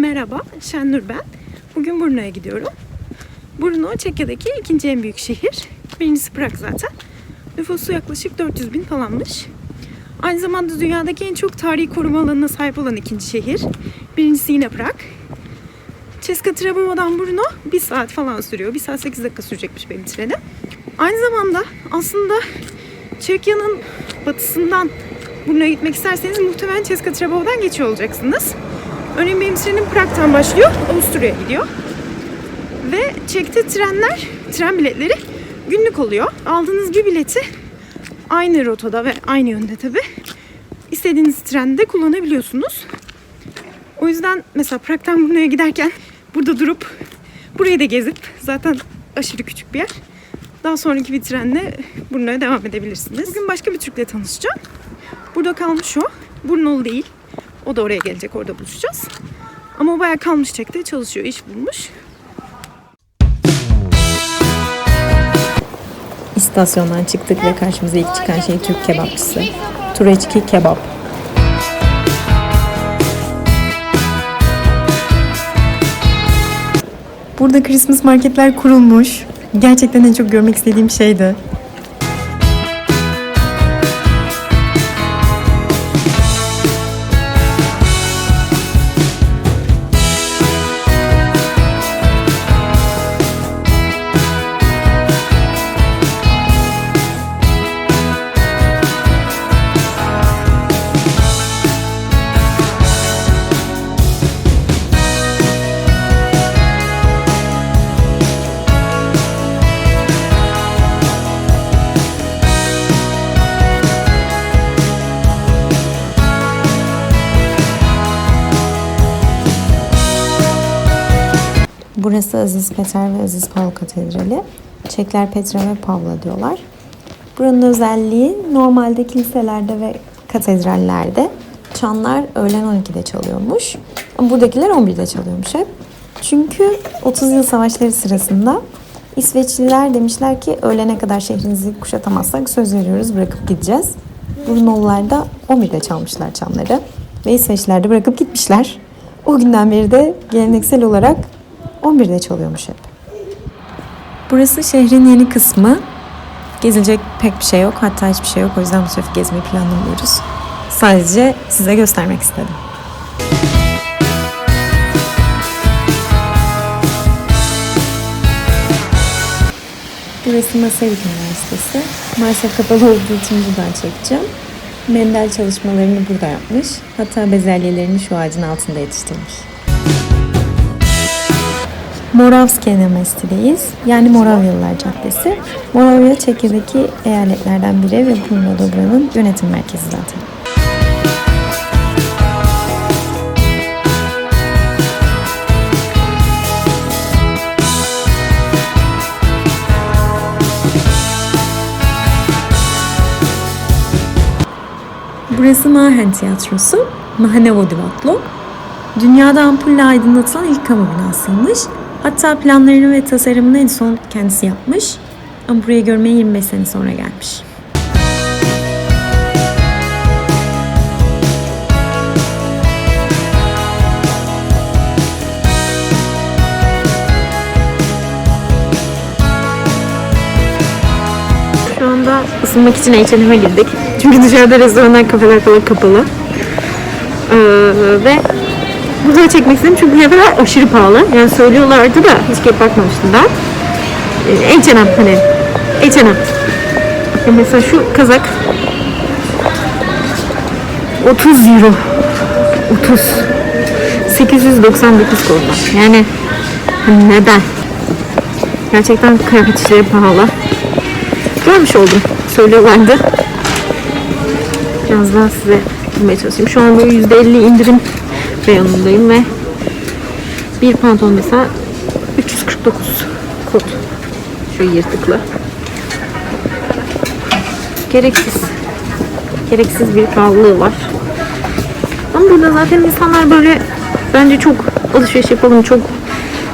Merhaba, Şennur ben. Bugün Brno'ya gidiyorum. Brno, Çekya'daki ikinci en büyük şehir. Birincisi Prag zaten. Nüfusu yaklaşık 400 bin falanmış. Aynı zamanda dünyadaki en çok tarihi koruma alanına sahip olan ikinci şehir. Birincisi yine Prag. Ceska Trabova'dan Brno bir saat falan sürüyor. Bir saat 8 dakika sürecekmiş benim trenim. Aynı zamanda aslında Çekya'nın batısından Brno'ya gitmek isterseniz muhtemelen Ceska Trabova'dan geçiyor olacaksınız. Örneğin benim trenim Prag'dan başlıyor, Avusturya'ya gidiyor. Ve çekti trenler, tren biletleri günlük oluyor. Aldığınız bir bileti aynı rotada ve aynı yönde tabi istediğiniz trende kullanabiliyorsunuz. O yüzden mesela Prag'dan Brno'ya giderken burada durup burayı da gezip zaten aşırı küçük bir yer. Daha sonraki bir trenle Brno'ya devam edebilirsiniz. Bugün başka bir Türk'le tanışacağım. Burada kalmış o. Brunolu değil. O da oraya gelecek. Orada buluşacağız. Ama o bayağı kalmış çekte çalışıyor. iş bulmuş. İstasyondan çıktık ve karşımıza ilk çıkan şey Türk kebapçısı. Tureçki kebap. Burada Christmas marketler kurulmuş. Gerçekten en çok görmek istediğim şeydi. Burası Aziz Peter ve Aziz Paul Katedrali. Çekler Petra ve Pavla diyorlar. Buranın özelliği normalde kiliselerde ve katedrallerde çanlar öğlen 12'de çalıyormuş. Ama buradakiler 11'de çalıyormuş hep. Çünkü 30 yıl savaşları sırasında İsveçliler demişler ki öğlene kadar şehrinizi kuşatamazsak söz veriyoruz bırakıp gideceğiz. Brunollar da 11'de çalmışlar çanları. Ve İsveçliler de bırakıp gitmişler. O günden beri de geleneksel olarak 11'de çalıyormuş hep. Burası şehrin yeni kısmı. Gezilecek pek bir şey yok. Hatta hiçbir şey yok. O yüzden bu sefer gezmeyi planlamıyoruz. Sadece size göstermek istedim. Burası Massachusetts Üniversitesi. Maalesef kapalı olduğu için buradan çekeceğim. Mendel çalışmalarını burada yapmış. Hatta bezelyelerini şu ağacın altında yetiştirmiş. Moravski Nemesti'deyiz. Yani Moravyalılar Caddesi. Moravya Çekya'daki eyaletlerden biri ve Brno Dobra'nın yönetim merkezi zaten. Burası Mahen Tiyatrosu. Mahanevo Divatlo. Dünyada ampulle aydınlatılan ilk kamu binasıymış. Hatta planlarını ve tasarımını en son kendisi yapmış. Ama buraya görmeye 25 sene sonra gelmiş. Şu anda ısınmak için H&M'e girdik. Çünkü dışarıda restoranlar, kafeler falan kapalı. Ee, ve burada çekmek istedim çünkü kıyafetler aşırı pahalı. Yani söylüyorlardı da hiç gelip bakmamıştım ben. Ee, H&M hani H&M. Ya mesela şu kazak 30 euro. 30. 899 korona. Yani hani neden? Gerçekten kıyafet işleri pahalı. Görmüş oldum. Söylüyorlardı. Biraz daha size bulmaya çalışayım. Şu an böyle %50 indirim reyonundayım ve bir pantolon mesela 349 kot. Şu yırtıklı. Gereksiz. Gereksiz bir pahalılığı var. Ama burada zaten insanlar böyle bence çok alışveriş yapalım, çok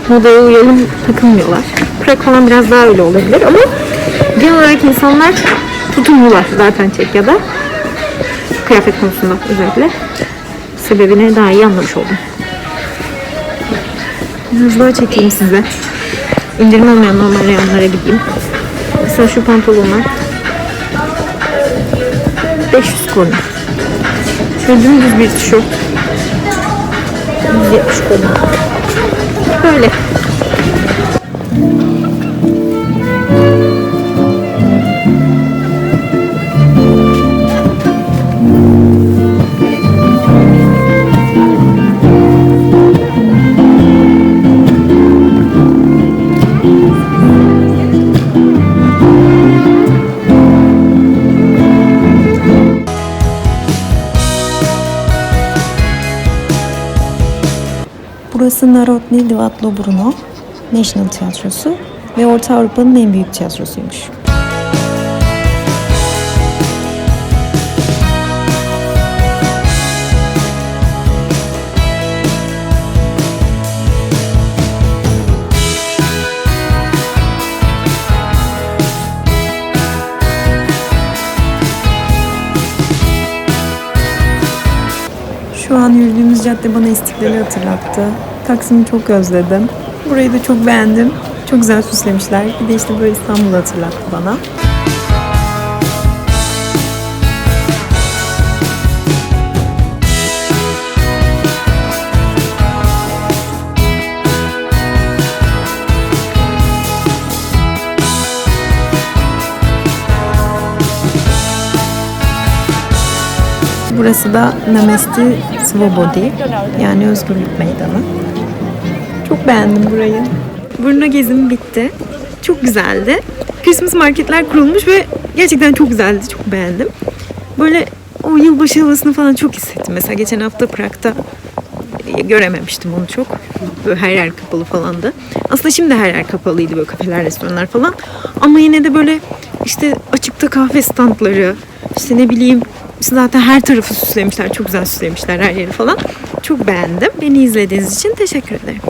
modaya uyalım takılmıyorlar. Prag falan biraz daha öyle olabilir ama genel olarak insanlar tutumlular zaten Çekya'da. Kıyafet konusunda özellikle. Sebebini daha iyi anlamış oldum. Hızlığa çekeyim size. İndirim olmayan normal reyonlara gideyim. Mesela şu pantolonlar 500 korun. Şöyle dümdüz bir tişört 170 korun. Böyle. Burası Narodni Divatlo Bruno National Tiyatrosu ve Orta Avrupa'nın en büyük tiyatrosuymuş. Yürüdüğümüz cadde bana İstiklal'i hatırlattı. Taksim'i çok özledim. Burayı da çok beğendim. Çok güzel süslemişler. Bir de işte böyle İstanbul'u hatırlattı bana. Burası da Namesti Svobodi yani Özgürlük Meydanı. Çok beğendim burayı. Brno gezim bitti. Çok güzeldi. Christmas marketler kurulmuş ve gerçekten çok güzeldi. Çok beğendim. Böyle o yılbaşı havasını falan çok hissettim. Mesela geçen hafta Prag'da e, görememiştim onu çok. Böyle her yer kapalı falandı. Aslında şimdi her yer kapalıydı böyle kafeler, restoranlar falan. Ama yine de böyle işte açıkta kahve standları, işte ne bileyim işte zaten her tarafı süslemişler. Çok güzel süslemişler her yeri falan. Çok beğendim. Beni izlediğiniz için teşekkür ederim.